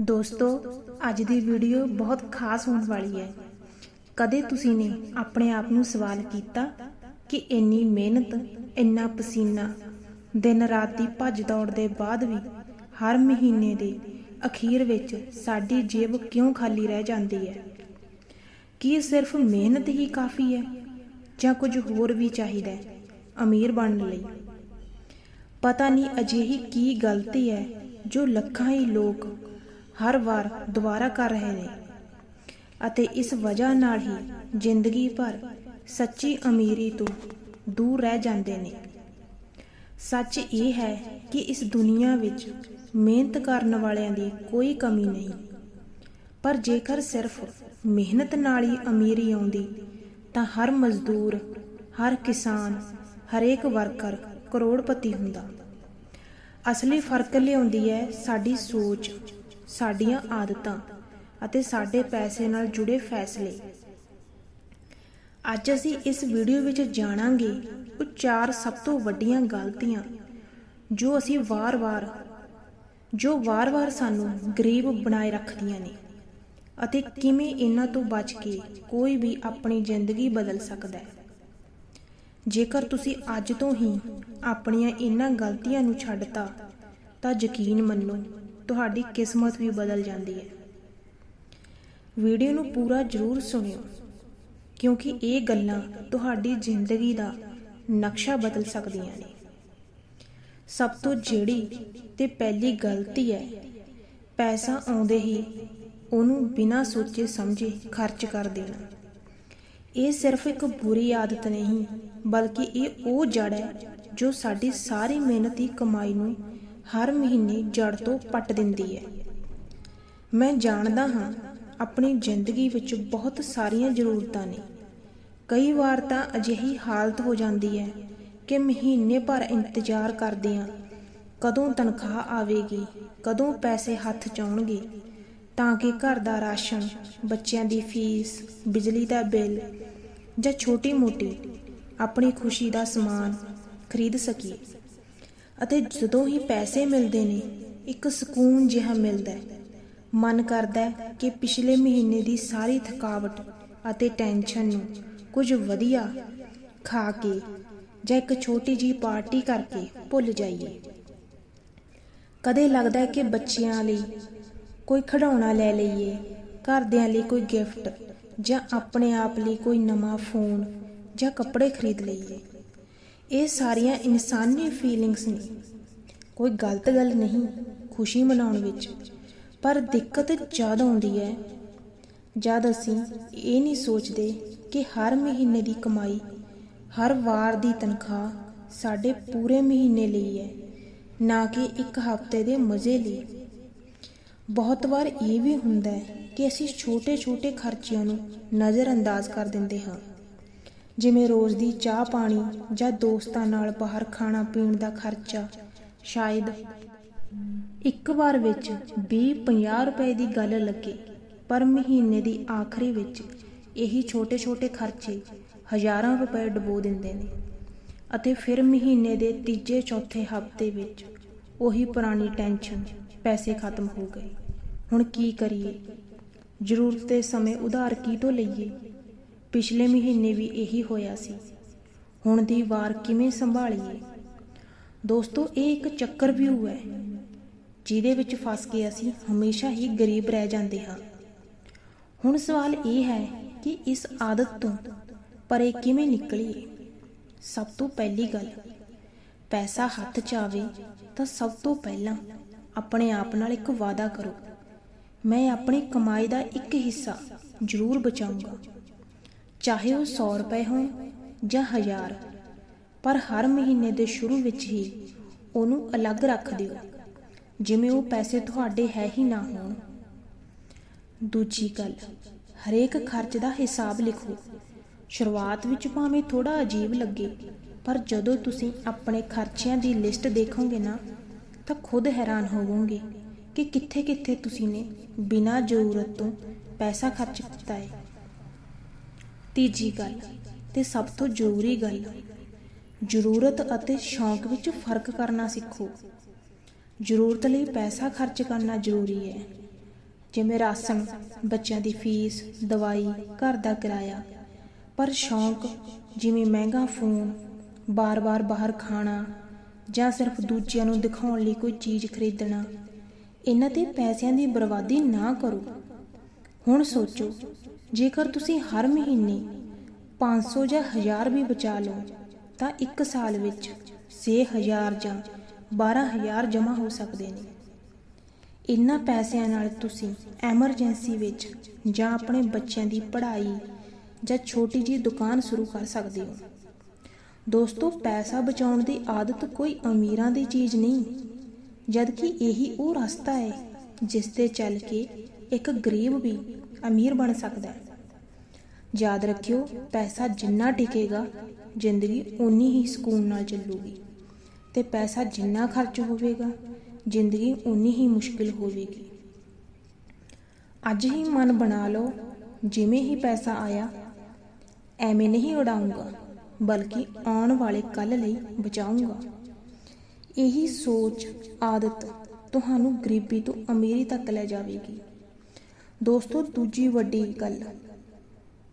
ਦੋਸਤੋ, ਅੱਜ ਦੀ ਵੀਡੀਓ ਬਹੁਤ ਖਾਸ ਹੋਣ ਵਾਲੀ ਹੈ। ਕਦੇ ਤੁਸੀਂ ਨੇ ਆਪਣੇ ਆਪ ਨੂੰ ਸਵਾਲ ਕੀਤਾ ਕਿ ਇੰਨੀ ਮਿਹਨਤ, ਇੰਨਾ ਪਸੀਨਾ, ਦਿਨ ਰਾਤ ਦੀ ਭੱਜ ਦੌੜ ਦੇ ਬਾਅਦ ਵੀ ਹਰ ਮਹੀਨੇ ਦੇ ਅਖੀਰ ਵਿੱਚ ਸਾਡੀ ਜੇਬ ਕਿਉਂ ਖਾਲੀ ਰਹਿ ਜਾਂਦੀ ਹੈ? ਕੀ ਸਿਰਫ ਮਿਹਨਤ ਹੀ ਕਾਫੀ ਹੈ ਜਾਂ ਕੁਝ ਹੋਰ ਵੀ ਚਾਹੀਦਾ ਹੈ? ਅਮੀਰ ਬਣਨ ਲਈ। ਪਤਾ ਨਹੀਂ ਅਜਿਹੀ ਕੀ ਗਲਤੀ ਹੈ ਜੋ ਲੱਖਾਂ ਹੀ ਲੋਕ ਹਰ ਵਾਰ ਦੁਬਾਰਾ ਕਰ ਰਹੇ ਨੇ। ਅਤੇ ਇਸ ਵਜ੍ਹਾ ਨਾਲ ਹੀ ਜ਼ਿੰਦਗੀ ਭਰ ਸੱਚੀ ਅਮੀਰੀ ਤੋਂ ਦੂਰ ਰਹਿ ਜਾਂਦੇ ਨੇ। ਸੱਚ ਇਹ ਹੈ ਕਿ ਇਸ ਦੁਨੀਆ ਵਿੱਚ ਮਿਹਨਤ ਕਰਨ ਵਾਲਿਆਂ ਦੀ ਕੋਈ ਕਮੀ ਨਹੀਂ। ਪਰ ਜੇਕਰ ਸਿਰਫ ਮਿਹਨਤ ਨਾਲ ਹੀ ਅਮੀਰੀ ਆਉਂਦੀ, ਤਾਂ ਹਰ ਮਜ਼ਦੂਰ, ਹਰ ਕਿਸਾਨ, ਹਰੇਕ ਵਰਕਰ ਕਰੋੜਪਤੀ ਹੁੰਦਾ। ਅਸਲੀ ਫ਼ਰਕ ਲਿਆਉਂਦੀ ਹੈ ਸਾਡੀ ਸੋਚ। ਸਾਡੀਆਂ ਆਦਤਾਂ ਅਤੇ ਸਾਡੇ ਪੈਸੇ ਨਾਲ ਜੁੜੇ ਫੈਸਲੇ। ਅੱਜ ਅਸੀਂ ਇਸ ਵੀਡੀਓ ਵਿੱਚ ਜਾਣਾਂਗੇ ਉਹ ਚਾਰ ਸਭ ਤੋਂ ਵੱਡੀਆਂ ਗਲਤੀਆਂ ਜੋ ਅਸੀਂ ਵਾਰ-ਵਾਰ, ਜੋ ਵਾਰ-ਵਾਰ ਸਾਨੂੰ ਗਰੀਬ ਬਣਾਏ ਰੱਖਦੀਆਂ ਨੇ ਅਤੇ ਕਿਵੇਂ ਇਹਨਾਂ ਤੋਂ ਬਚ ਕੇ ਕੋਈ ਵੀ ਆਪਣੀ ਜ਼ਿੰਦਗੀ ਬਦਲ ਸਕਦਾ ਹੈ। ਜੇਕਰ ਤੁਸੀਂ ਅੱਜ ਤੋਂ ਹੀ ਆਪਣੀਆਂ ਇਹਨਾਂ ਗਲਤੀਆਂ ਨੂੰ ਛੱਡਤਾ, ਤਾਂ ਯਕੀਨ ਮੰਨੋ ਤੁਹਾਡੀ ਕਿਸਮਤ ਵੀ ਬਦਲ ਜਾਂਦੀ ਹੈ। ਵੀਡੀਓ ਨੂੰ ਪੂਰਾ ਜ਼ਰੂਰ ਸੁਣਿਓ, ਕਿਉਂਕਿ ਇਹ ਗੱਲਾਂ ਤੁਹਾਡੀ ਜ਼ਿੰਦਗੀ ਦਾ ਨਕਸ਼ਾ ਬਦਲ ਸਕਦੀਆਂ ਨੇ। ਸਭ ਤੋਂ ਜਿਹੜੀ ਤੇ ਪਹਿਲੀ ਗਲਤੀ ਹੈ, ਪੈਸਾ ਆਉਂਦੇ ਹੀ ਉਹਨੂੰ ਬਿਨਾਂ ਸੋਚੇ ਸਮਝੇ ਖਰਚ ਕਰ ਦੇਣਾ। ਇਹ ਸਿਰਫ ਇੱਕ ਬੁਰੀ ਆਦਤ ਨਹੀਂ, ਬਲਕਿ ਇਹ ਉਹ ਜੜ ਹੈ ਜੋ ਸਾਡੀ ਸਾਰੀ ਮਿਹਨਤ ਦੀ ਕਮਾਈ ਨੂੰ ਹਰ ਮਹੀਨੇ ਜੜ ਤੋਂ ਪੱਟ ਦਿੰਦੀ ਹੈ। ਮੈਂ ਜਾਣਦਾ ਹਾਂ, ਆਪਣੀ ਜ਼ਿੰਦਗੀ ਵਿੱਚ ਬਹੁਤ ਸਾਰੀਆਂ ਜ਼ਰੂਰਤਾਂ ਨੇ। ਕਈ ਵਾਰ ਤਾਂ ਅਜਿਹੀ ਹਾਲਤ ਹੋ ਜਾਂਦੀ ਹੈ ਕਿ ਮਹੀਨੇ ਭਰ ਇੰਤਜ਼ਾਰ ਕਰਦੇ ਹਾਂ। ਕਦੋਂ ਤਨਖਾਹ ਆਵੇਗੀ, ਕਦੋਂ ਪੈਸੇ ਹੱਥ 'ਚ ਆਉਣਗੇ, ਤਾਂ ਕਿ ਘਰ ਦਾ ਰਾਸ਼ਨ, ਬੱਚਿਆਂ ਦੀ ਫੀਸ, ਬਿਜਲੀ ਦਾ ਬਿੱਲ ਜਾਂ ਛੋਟੀ-ਮੋਟੀ ਆਪਣੀ ਖੁਸ਼ੀ ਦਾ ਸਮਾਨ ਖਰੀਦ ਸਕੀਏ। ਅਤੇ ਜਦੋਂ ਹੀ ਪੈਸੇ ਮਿਲਦੇ ਨੇ, ਇੱਕ ਸਕੂਨ ਜਿਹਾ ਮਿਲਦਾ ਹੈ। ਮਨ ਕਰਦਾ ਹੈ ਕਿ ਪਿਛਲੇ ਮਹੀਨੇ ਦੀ ਸਾਰੀ ਥਕਾਵਟ ਅਤੇ ਟੈਨਸ਼ਨ ਨੂੰ ਕੁਝ ਵਧੀਆ ਖਾ ਕੇ ਜਾਂ ਇੱਕ ਛੋਟੀ ਜੀ ਪਾਰਟੀ ਕਰਕੇ ਭੁੱਲ ਜਾਈਏ। ਕਦੇ ਲੱਗਦਾ ਹੈ ਕਿ ਬੱਚਿਆਂ ਲਈ ਕੋਈ ਖਿਡੌਣਾ ਲੈ ਲਈਏ, ਘਰਦਿਆਂ ਲਈ ਕੋਈ ਗਿਫਟ ਜਾਂ ਆਪਣੇ ਆਪ ਲਈ ਕੋਈ ਨਵਾਂ ਫੋਨ ਜਾਂ ਕੱਪੜੇ ਖਰੀਦ ਲਈਏ। ਇਹ ਸਾਰੀਆਂ ਇਨਸਾਨੀ ਫੀਲਿੰਗਸ ਨੇ। ਕੋਈ ਗਲਤ ਗੱਲ ਨਹੀਂ ਖੁਸ਼ੀ ਮਨਾਉਣ ਵਿੱਚ, ਪਰ ਦਿੱਕਤ ਜ਼ਿਆਦਾ ਆਉਂਦੀ ਹੈ। ਜਦ ਅਸੀਂ ਇਹ ਨਹੀਂ ਸੋਚਦੇ ਕਿ ਹਰ ਮਹੀਨੇ ਦੀ ਕਮਾਈ, ਹਰ ਵਾਰ ਦੀ ਤਨਖਾਹ ਸਾਡੇ ਪੂਰੇ ਮਹੀਨੇ ਲਈ ਹੈ, ਨਾ ਕਿ ਇੱਕ ਹਫ਼ਤੇ ਦੇ ਮਜ਼ੇ ਲਈ। ਬਹੁਤ ਵਾਰ ਇਹ ਵੀ ਹੁੰਦਾ ਹੈ ਕਿ ਅਸੀਂ ਛੋਟੇ-ਛੋਟੇ ਖਰਚਿਆਂ ਨੂੰ ਨਜ਼ਰਅੰਦਾਜ਼ ਕਰ ਦਿੰਦੇ ਹਾਂ। ਜਿਵੇਂ ਰੋਜ਼ ਦੀ ਚਾਹ ਪਾਣੀ ਜਾਂ ਦੋਸਤਾਂ ਨਾਲ ਬਾਹਰ ਖਾਣਾ ਪੀਣ ਦਾ ਖਰਚਾ। ਸ਼ਾਇਦ ਇੱਕ ਵਾਰ ਵਿੱਚ 20-50 ਰੁਪਏ ਦੀ ਗੱਲ ਲੱਗੇ, ਪਰ ਮਹੀਨੇ ਦੀ ਆਖਰੀ ਵਿੱਚ ਇਹੀ ਛੋਟੇ-ਛੋਟੇ ਖਰਚੇ ਹਜ਼ਾਰਾਂ ਰੁਪਏ ਡਬੋ ਦਿੰਦੇ ਨੇ। ਅਤੇ ਫਿਰ ਮਹੀਨੇ ਦੇ ਤੀਜੇ ਚੌਥੇ ਹਫ਼ਤੇ ਵਿੱਚ ਉਹੀ ਪੁਰਾਣੀ ਟੈਨਸ਼ਨ ਪੈਸੇ ਖਤਮ ਹੋ ਗਏ। ਹੁਣ ਕੀ ਕਰੀਏ? ਜ਼ਰੂਰਤ ਦੇ ਸਮੇਂ ਉਧਾਰ ਕੀ ਤੋਂ ਲਈਏ? ਪਿਛਲੇ ਮਹੀਨੇ ਵੀ ਇਹੀ ਹੋਇਆ ਸੀ। ਹੁਣ ਦੀ ਵਾਰ ਕਿਵੇਂ ਸੰਭਾਲੀਏ? ਦੋਸਤੋ, ਇਹ ਇੱਕ ਚੱਕਰ ਵਿਊ ਹੈ, ਜਿਹਦੇ ਵਿੱਚ ਫਸ ਕੇ ਅਸੀਂ ਹਮੇਸ਼ਾ ਹੀ ਗਰੀਬ ਰਹਿ ਜਾਂਦੇ ਹਾਂ। ਹੁਣ ਸਵਾਲ ਇਹ ਹੈ ਕਿ ਇਸ ਆਦਤ ਤੋਂ ਪਰੇ ਕਿਵੇਂ ਨਿਕਲੀਏ? ਸਭ ਤੋਂ ਪਹਿਲੀ ਗੱਲ, ਪੈਸਾ ਹੱਥ 'ਚ ਆਵੇ ਤਾਂ ਸਭ ਤੋਂ ਪਹਿਲਾਂ ਆਪਣੇ ਆਪ ਨਾਲ ਇੱਕ ਵਾਅਦਾ ਕਰੋ। ਮੈਂ ਆਪਣੀ ਕਮਾਈ ਦਾ ਇੱਕ ਹਿੱਸਾ ਜ਼ਰੂਰ ਬਚਾਊਂਗਾ। ਚਾਹੇ ਉਹ 100 ਰੁਪਏ ਹੋਣ ਜਾਂ 1000 ਪਰ ਹਰ ਮਹੀਨੇ ਦੇ ਸ਼ੁਰੂ ਵਿੱਚ ਹੀ ਉਹਨੂੰ ਅਲੱਗ ਰੱਖ ਦਿਓ, ਜਿਵੇਂ ਉਹ ਪੈਸੇ ਤੁਹਾਡੇ ਹੈ ਹੀ ਨਾ ਹੋਣ। ਦੂਜੀ ਗੱਲ, ਹਰੇਕ ਖਰਚ ਦਾ ਹਿਸਾਬ ਲਿਖੋ। ਸ਼ੁਰੂਆਤ ਵਿੱਚ ਭਾਵੇਂ ਥੋੜਾ ਅਜੀਬ ਲੱਗੇ, ਪਰ ਜਦੋਂ ਤੁਸੀਂ ਆਪਣੇ ਖਰਚਿਆਂ ਦੀ ਲਿਸਟ ਦੇਖੋਗੇ ਨਾ, ਤਾਂ ਖੁਦ ਹੈਰਾਨ ਹੋਵੋਗੇ ਕਿ ਕਿੱਥੇ-ਕਿੱਥੇ ਤੁਸੀਂ ਨੇ ਬਿਨਾਂ ਜ਼ਰੂਰਤ ਤੋਂ ਪੈਸਾ ਖਰਚ ਕੀਤਾ ਹੈ। ਤੀਜੀ ਗੱਲ ਤੇ ਸਭ ਤੋਂ ਜ਼ਰੂਰੀ ਗੱਲ, ਜ਼ਰੂਰਤ ਅਤੇ ਸ਼ੌਂਕ ਵਿੱਚ ਫ਼ਰਕ ਕਰਨਾ ਸਿੱਖੋ। ਜ਼ਰੂਰਤ ਲਈ ਪੈਸਾ ਖਰਚ ਕਰਨਾ ਜ਼ਰੂਰੀ ਹੈ। ਜਿਵੇਂ ਰਾਸ਼ਨ, ਬੱਚਿਆਂ ਦੀ ਫੀਸ, ਦਵਾਈ, ਘਰ ਦਾ ਕਿਰਾਇਆ। ਪਰ ਸ਼ੌਂਕ, ਜਿਵੇਂ ਮਹਿੰਗਾ ਫੋਨ, ਬਾਰ-ਬਾਰ ਬਾਹਰ ਖਾਣਾ ਜਾਂ ਸਿਰਫ ਦੂਜਿਆਂ ਨੂੰ ਦਿਖਾਉਣ ਲਈ ਕੋਈ ਚੀਜ਼ ਖਰੀਦਣਾ, ਇਹਨਾਂ ਤੇ ਪੈਸਿਆਂ ਦੀ ਬਰਬਾਦੀ ਨਾ ਕਰੋ। ਹੁਣ ਸੋਚੋ, ਜੇਕਰ ਤੁਸੀਂ ਹਰ ਮਹੀਨੇ 500 ਜਾਂ 1000 ਵੀ ਬਚਾ ਲਓ, ਤਾਂ ਇੱਕ ਸਾਲ ਵਿੱਚ 6000 ਜਾਂ 12000 ਜਮ੍ਹਾਂ ਹੋ ਸਕਦੇ ਨੇ। ਇਨ੍ਹਾਂ ਪੈਸਿਆਂ ਨਾਲ ਤੁਸੀਂ ਐਮਰਜੈਂਸੀ ਵਿੱਚ ਜਾਂ ਆਪਣੇ ਬੱਚਿਆਂ ਦੀ ਪੜ੍ਹਾਈ ਜਾਂ ਛੋਟੀ ਜਿਹੀ ਦੁਕਾਨ ਸ਼ੁਰੂ ਕਰ ਸਕਦੇ ਹੋ। ਦੋਸਤੋ, ਪੈਸਾ ਬਚਾਉਣ ਦੀ ਆਦਤ ਕੋਈ ਅਮੀਰਾਂ ਦੀ ਚੀਜ਼ ਨਹੀਂ, ਜਦਕਿ ਇਹੀ ਉਹ ਰਸਤਾ ਹੈ ਜਿਸ ਤੇ ਚੱਲ ਕੇ ਇੱਕ ਗਰੀਬ ਵੀ ਅਮੀਰ ਬਣ ਸਕਦਾ ਹੈ। ਯਾਦ ਰੱਖਿਓ, ਪੈਸਾ ਜਿੰਨਾ ਟਿਕੇਗਾ, ਜ਼ਿੰਦਗੀ ਉਨੀ ਹੀ ਸਕੂਨ ਨਾਲ ਚੱਲੂਗੀ। ਤੇ ਪੈਸਾ ਜਿੰਨਾ ਖਰਚ ਹੋਵੇਗਾ, ਜ਼ਿੰਦਗੀ ਉਨੀ ਹੀ ਮੁਸ਼ਕਿਲ ਹੋਵੇਗੀ। ਅੱਜ ਹੀ ਮਨ ਬਣਾ ਲਓ, ਜਿਵੇਂ ਹੀ ਪੈਸਾ ਆਇਆ, ਐਵੇਂ ਨਹੀਂ ਉਡਾਊਂਗਾ ਬਲਕਿ ਆਉਣ ਵਾਲੇ ਕੱਲ ਲਈ ਬਚਾਊਂਗਾ ਇਹੀ ਸੋਚ, ਆਦਤ ਤੁਹਾਨੂੰ ਗਰੀਬੀ ਤੋਂ ਅਮੀਰੀ ਤੱਕ ਲੈ ਜਾਵੇਗੀ। ਦੋਸਤੋ, ਦੂਜੀ ਵੱਡੀ ਗੱਲ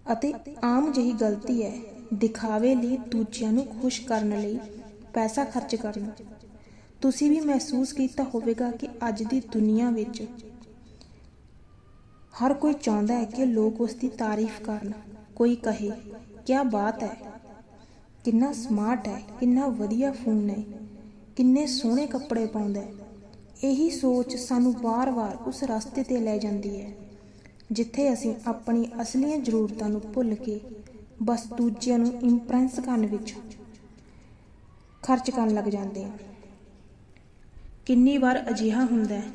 ਅਤੇ ਆਮ ਜਿਹੀ ਗਲਤੀ ਹੈ, ਦਿਖਾਵੇ ਲਈ ਦੂਜਿਆਂ ਨੂੰ ਖੁਸ਼ ਕਰਨ ਲਈ ਪੈਸਾ ਖਰਚ ਕਰਨਾ। ਤੁਸੀਂ ਵੀ ਮਹਿਸੂਸ ਕੀਤਾ ਹੋਵੇਗਾ ਕਿ ਅੱਜ ਦੀ ਦੁਨੀਆ ਵਿੱਚ ਹਰ ਕੋਈ ਚਾਹੁੰਦਾ ਹੈ ਕਿ ਲੋਕ ਉਸ ਦੀ ਤਾਰੀਫ ਕਰਨ। ਕੋਈ ਕਹੇ ਕੀ ਬਾਤ ਹੈ! ਕਿੰਨਾ ਸਮਾਰਟ ਹੈ! ਕਿੰਨਾ ਵਧੀਆ ਫੋਨ ਹੈ! ਕਿੰਨੇ ਸੋਹਣੇ ਕੱਪੜੇ ਪਾਉਂਦਾ ਹੈ! ਇਹੀ ਸੋਚ ਸਾਨੂੰ ਵਾਰ-ਵਾਰ ਉਸ ਰਸਤੇ ਤੇ ਲੈ ਜਾਂਦੀ ਹੈ। ਜਿੱਥੇ ਅਸੀਂ ਆਪਣੀ ਅਸਲੀਆਂ ਜ਼ਰੂਰਤਾਂ ਨੂੰ ਭੁੱਲ ਕੇ ਬਸ ਦੂਜਿਆਂ ਨੂੰ ਇੰਪ੍ਰੈਸ ਕਰਨ ਵਿੱਚ ਖਰਚ ਕਰਨ ਲੱਗ ਜਾਂਦੇ ਹਾਂ। ਕਿੰਨੀ ਵਾਰ ਅਜਿਹਾ ਹੁੰਦਾ ਹੈ,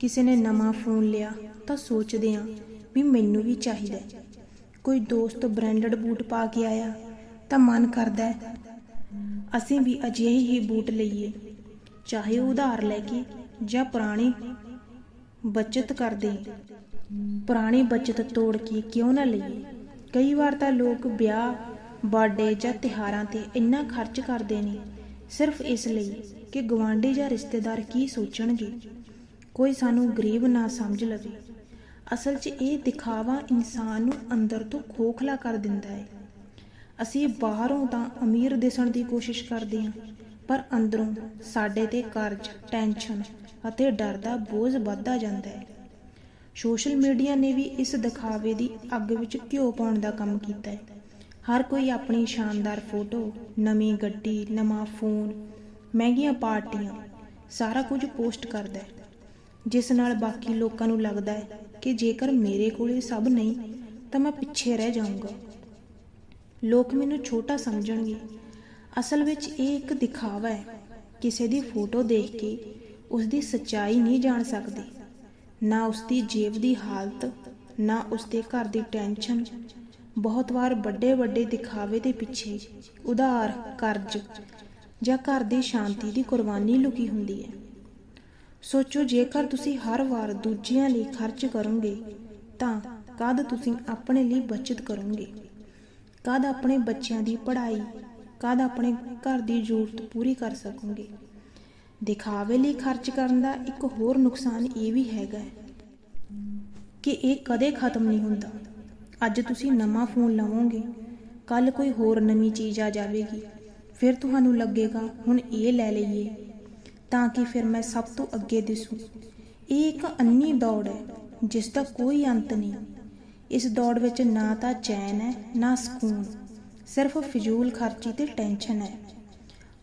ਕਿਸੇ ਨੇ ਨਵਾਂ ਫੋਨ ਲਿਆ ਤਾਂ ਸੋਚਦੇ ਹਾਂ ਵੀ ਮੈਨੂੰ ਵੀ ਚਾਹੀਦਾ ਕੋਈ ਦੋਸਤ ਬ੍ਰਾਂਡਡ ਬੂਟ ਪਾ ਕੇ ਆਇਆ ਤਾਂ ਮਨ ਕਰਦਾ ਹੈ, ਅਸੀਂ ਵੀ ਅਜਿਹੇ ਹੀ ਬੂਟ ਲਈਏ, ਚਾਹੇ ਉਧਾਰ ਲੈ ਕੇ ਜਾਂ ਪੁਰਾਣੀ ਬਚਤ ਕਰਦੇ ਪੁਰਾਣੀ ਬਚਤ ਤੋੜ ਕੇ ਕਿਉਂ ਨਾ ਲਈਏ? ਕਈ ਵਾਰ ਤਾਂ ਲੋਕ ਵਿਆਹ ਬਰਥਡੇ ਜਾਂ ਤਿਹਾਰਾਂ ਤੇ ਇੰਨਾ ਖਰਚ ਕਰਦੇ ਨੇ, ਸਿਰਫ ਇਸ ਲਈ ਕਿ ਗਵਾਂਢੀ ਜਾਂ ਰਿਸ਼ਤੇਦਾਰ ਕੀ ਸੋਚਣਗੇ? ਕੋਈ ਸਾਨੂੰ ਗਰੀਬ ਨਾ ਸਮਝ ਲਵੇ। ਅਸਲ 'ਚ ਇਹ ਦਿਖਾਵਾ ਇਨਸਾਨ ਨੂੰ ਅੰਦਰ ਤੋਂ ਖੋਖਲਾ ਕਰ ਦਿੰਦਾ ਹੈ। ਅਸੀਂ ਬਾਹਰੋਂ ਤਾਂ ਅਮੀਰ ਦਿਸਣ ਦੀ ਕੋਸ਼ਿਸ਼ ਕਰਦੇ ਹਾਂ, ਪਰ ਅੰਦਰੋਂ ਸਾਡੇ ਤੇ ਕਰਜ਼, ਟੈਨਸ਼ਨ ਅਤੇ ਡਰ ਦਾ ਬੋਝ ਵੱਧਦਾ ਜਾਂਦਾ ਹੈ। ਸੋਸ਼ਲ ਮੀਡੀਆ ਨੇ ਵੀ ਇਸ ਦਿਖਾਵੇ ਦੀ ਅੱਗ ਵਿੱਚ ਘਿਓ ਪਾਉਣ ਦਾ ਕੰਮ ਕੀਤਾ ਹੈ। ਹਰ ਕੋਈ ਆਪਣੀ ਸ਼ਾਨਦਾਰ ਫੋਟੋ, ਨਵੀਂ ਗੱਡੀ, ਨਵਾਂ ਫੋਨ, ਮਹਿੰਗੀਆਂ ਪਾਰਟੀਆਂ, ਸਾਰਾ ਕੁਝ ਪੋਸਟ ਕਰਦਾ ਹੈ। ਜਿਸ ਨਾਲ ਬਾਕੀ ਲੋਕਾਂ ਨੂੰ ਲੱਗਦਾ ਹੈ ਕਿ ਜੇਕਰ ਮੇਰੇ ਕੋਲ ਇਹ ਸਭ ਨਹੀਂ, ਤਾਂ ਮੈਂ ਪਿੱਛੇ ਰਹਿ ਜਾਊਂਗਾ। ਲੋਕ ਮੈਨੂੰ ਛੋਟਾ ਸਮਝਣਗੇ। ਅਸਲ ਵਿੱਚ ਇਹ ਇੱਕ ਦਿਖਾਵਾ ਹੈ। ਕਿਸੇ ਦੀ ਫੋਟੋ ਦੇਖ ਕੇ ਉਸ ਦੀ ਸੱਚਾਈ ਨਹੀਂ ਜਾਣ ਸਕਦੇ। ਨਾ ਉਸਦੀ ਜੇਬ ਦੀ ਹਾਲਤ, ਨਾ ਉਸਦੇ ਘਰ ਦੀ ਟੈਨਸ਼ਨ। ਬਹੁਤ ਵਾਰ ਵੱਡੇ ਵੱਡੇ ਦਿਖਾਵੇ ਦੇ ਪਿੱਛੇ ਉਧਾਰ, ਕਰਜ਼ ਜਾਂ ਘਰ ਦੀ ਸ਼ਾਂਤੀ ਦੀ ਕੁਰਬਾਨੀ ਲੁਕੀ ਹੁੰਦੀ ਹੈ। ਸੋਚੋ, ਜੇਕਰ ਤੁਸੀਂ ਹਰ ਵਾਰ ਦੂਜਿਆਂ ਲਈ ਖਰਚ ਕਰੋਗੇ, ਤਾਂ ਕਦ ਤੁਸੀਂ ਆਪਣੇ ਲਈ ਬਚਤ ਕਰੋਗੇ? ਕਦ ਆਪਣੇ ਬੱਚਿਆਂ ਦੀ ਪੜ੍ਹਾਈ, ਕਦ ਆਪਣੇ ਘਰ ਦੀ ਜ਼ਰੂਰਤ ਪੂਰੀ ਕਰ ਸਕੋਗੇ? ਦਿਖਾਵੇ ਲਈ ਖਰਚ ਕਰਨ ਦਾ ਇੱਕ ਹੋਰ ਨੁਕਸਾਨ ਇਹ ਵੀ ਹੈਗਾ ਕਿ ਇਹ ਕਦੇ ਖਤਮ ਨਹੀਂ ਹੁੰਦਾ। ਅੱਜ ਤੁਸੀਂ ਨਵਾਂ ਫੋਨ ਲਵੋਗੇ ਕੱਲ ਕੋਈ ਹੋਰ ਨਵੀਂ ਚੀਜ਼ ਆ ਜਾਵੇਗੀ, ਫਿਰ ਤੁਹਾਨੂੰ ਲੱਗੇਗਾ, ਹੁਣ ਇਹ ਲੈ ਲਈਏ। ਤਾਂ ਕਿ ਫਿਰ ਮੈਂ ਸਭ ਤੋਂ ਅੱਗੇ ਦਿਸੂੰ। ਇਹ ਇੱਕ ਅੰਨੀ ਦੌੜ ਹੈ, ਜਿਸ ਦਾ ਕੋਈ ਅੰਤ ਨਹੀਂ। ਇਸ ਦੌੜ ਵਿੱਚ ਨਾ ਤਾਂ ਚੈਨ ਹੈ, ਨਾ ਸਕੂਨ। ਸਿਰਫ ਫਿਜ਼ੂਲ ਖਰਚੀ ਤੇ ਟੈਨਸ਼ਨ ਹੈ।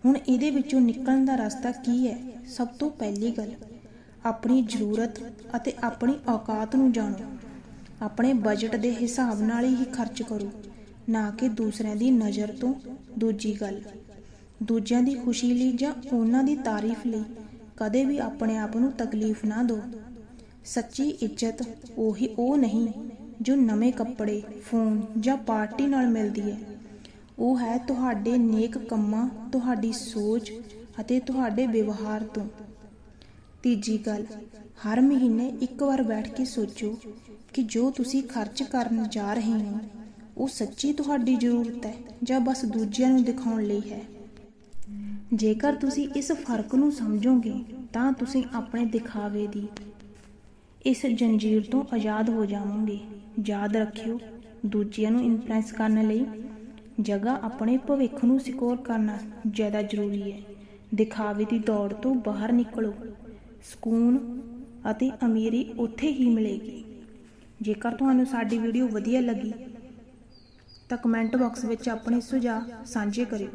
ਹੁਣ ਇਹਦੇ ਵਿੱਚੋਂ ਨਿਕਲਣ ਦਾ ਰਸਤਾ ਕੀ ਹੈ? ਸਭ ਤੋਂ ਪਹਿਲੀ ਗੱਲ, ਆਪਣੀ ਜ਼ਰੂਰਤ ਅਤੇ ਆਪਣੀ ਔਕਾਤ ਨੂੰ ਜਾਣੋ। ਆਪਣੇ ਬਜਟ ਦੇ ਹਿਸਾਬ ਨਾਲ ਹੀ ਖਰਚ ਕਰੋ, ਨਾ ਕਿ ਦੂਸਰਿਆਂ ਦੀ ਨਜ਼ਰ ਤੋਂ। ਦੂਜੀ ਗੱਲ, ਦੂਜਿਆਂ ਦੀ ਖੁਸ਼ੀ ਲਈ ਜਾਂ ਉਹਨਾਂ ਦੀ ਤਾਰੀਫ ਲਈ ਕਦੇ ਵੀ ਆਪਣੇ ਆਪ ਨੂੰ ਤਕਲੀਫ ਨਾ ਦਿਓ। ਸੱਚੀ ਇੱਜ਼ਤ ਉਹੀ ਉਹ ਨਹੀਂ ਜੋ ਨਵੇਂ ਕੱਪੜੇ, ਫੋਨ ਜਾਂ ਪਾਰਟੀ ਨਾਲ ਮਿਲਦੀ ਹੈ। ਉਹ ਹੈ ਤੁਹਾਡੇ ਨੇਕ ਕੰਮਾਂ, ਤੁਹਾਡੀ ਸੋਚ ਅਤੇ ਤੁਹਾਡੇ ਵਿਵਹਾਰ ਤੋਂ। ਤੀਜੀ ਗੱਲ, ਹਰ ਮਹੀਨੇ ਇੱਕ ਵਾਰ ਬੈਠ ਕੇ ਸੋਚੋ ਕਿ ਜੋ ਤੁਸੀਂ ਖਰਚ ਕਰਨ ਜਾ ਰਹੇ ਹੋ, ਉਹ ਸੱਚੀ ਤੁਹਾਡੀ ਜ਼ਰੂਰਤ ਹੈ ਜਾਂ ਬਸ ਦੂਜਿਆਂ ਨੂੰ ਦਿਖਾਉਣ ਲਈ ਹੈ। ਜੇਕਰ ਤੁਸੀਂ ਇਸ ਫ਼ਰਕ ਨੂੰ ਸਮਝੋਗੇ, ਤਾਂ ਤੁਸੀਂ ਆਪਣੇ ਦਿਖਾਵੇ ਦੀ ਇਸ ਜੰਜੀਰ ਤੋਂ ਆਜ਼ਾਦ ਹੋ ਜਾਵੋਗੇ। ਯਾਦ ਰੱਖਿਓ, ਦੂਜਿਆਂ ਨੂੰ ਇਨਫਲੂਐਂਸ ਕਰਨ ਲਈ ਜਗ੍ਹਾ ਆਪਣੇ ਭਵਿੱਖ ਨੂੰ ਸਿਕਿਉਰ ਕਰਨਾ ਜ਼ਿਆਦਾ ਜ਼ਰੂਰੀ ਹੈ। ਦਿਖਾਵੇ ਦੀ ਦੌੜ ਤੋਂ ਬਾਹਰ ਨਿਕਲੋ। ਸਕੂਨ ਅਤੇ ਅਮੀਰੀ ਉੱਥੇ ਹੀ ਮਿਲੇਗੀ। ਜੇਕਰ ਤੁਹਾਨੂੰ ਸਾਡੀ ਵੀਡੀਓ ਵਧੀਆ ਲੱਗੀ, ਤਾਂ ਕਮੈਂਟ ਬਾਕਸ ਵਿੱਚ ਆਪਣੇ ਸੁਝਾਅ ਸਾਂਝੇ ਕਰਿਓ।